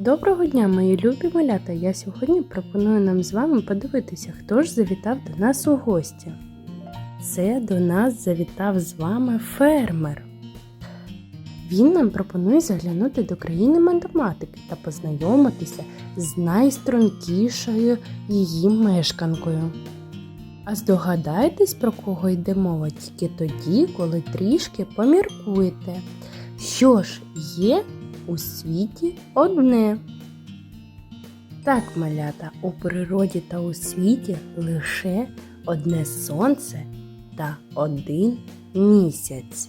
Доброго дня, мої любі малята! Я сьогодні пропоную нам з вами подивитися, хто ж завітав до нас у гості. Це до нас завітав з вами фермер. Він нам пропонує заглянути до країни математики та познайомитися з найстрункішою її мешканкою. А здогадайтесь, про кого йде мова тільки тоді, коли трішки поміркуєте. Що ж є у світі одне? Так, малята, у природі та у світі лише одне сонце та один місяць.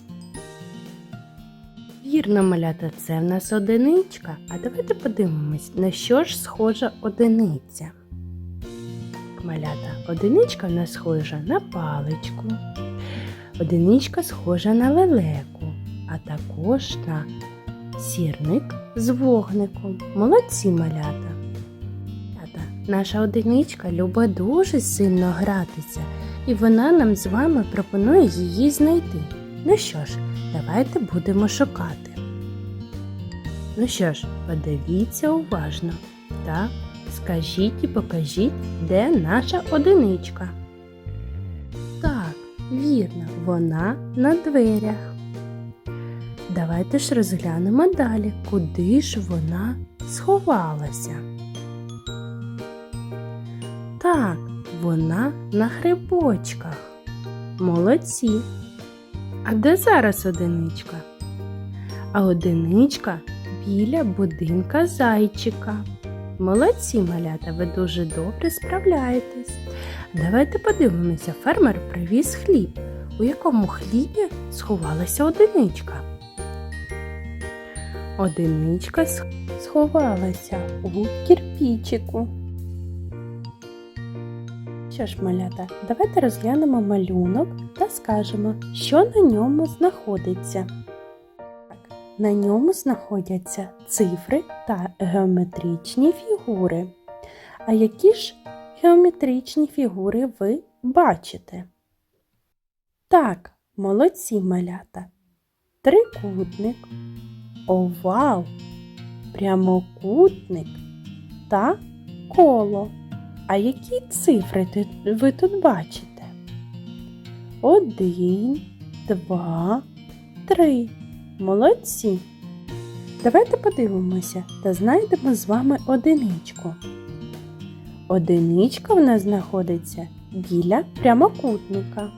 Вірно, малята, це в нас одиничка. А давайте подивимось, на що ж схожа одиниця. Малята, одиничка в нас схожа на паличку, одиничка схожа на лелеку, а також на сірник з вогником. Молодці малята. Малята, Наша одиничка любить дуже сильно гратися, і вона нам з вами пропонує її знайти. Ну що ж, давайте будемо шукати. Ну що ж, подивіться уважно та скажіть і покажіть, де наша одиничка. Так, вірно, вона на дверях. Давайте ж розглянемо далі, куди ж вона сховалася. Так, вона на грибочках. Молодці. А де зараз одиничка? А одиничка біля будинка зайчика. Молодці, малята, ви дуже добре справляєтесь. Давайте подивимося, фермер привіз хліб. У якому хлібі сховалася одиничка? Одиничка сховалася у кірпічику. Що ж, малята, давайте розглянемо малюнок та скажемо, що на ньому знаходиться. Так, на ньому знаходяться цифри та геометричні фігури. А які ж геометричні фігури ви бачите? Так, молодці малята. Трикутник, овал, прямокутник та коло. А які цифри ви тут бачите? Один, два, три. Молодці. Давайте подивимося та знайдемо з вами одиничку. Одиничка в нас знаходиться біля прямокутника.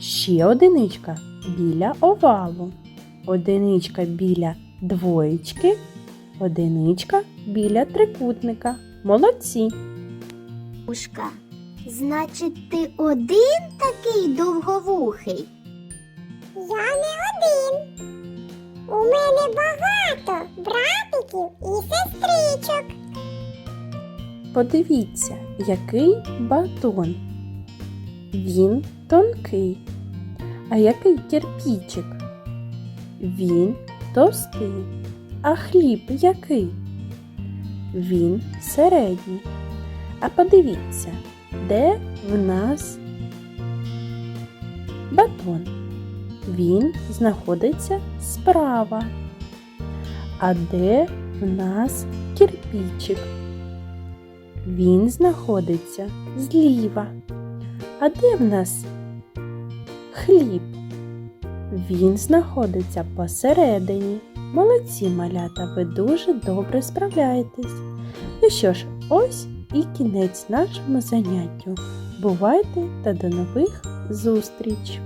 Ще одиничка біля овалу. Одиничка біля двоєчки. Одиничка біля трикутника. Молодці. Ушка, значить, ти один такий довговухий? Я не один. У мене багато братиків і сестричок. Подивіться, який батон. Він тонкий. А який кирпічик? Він товстий. А хліб який? Він середній. А подивіться, де в нас батон. Він знаходиться справа. А де в нас кирпічик? Він знаходиться зліва. А де в нас хліб? Він знаходиться посередині. Молодці малята, ви дуже добре справляєтесь. Ну що ж, ось і кінець нашому заняттю. Бувайте та до нових зустріч!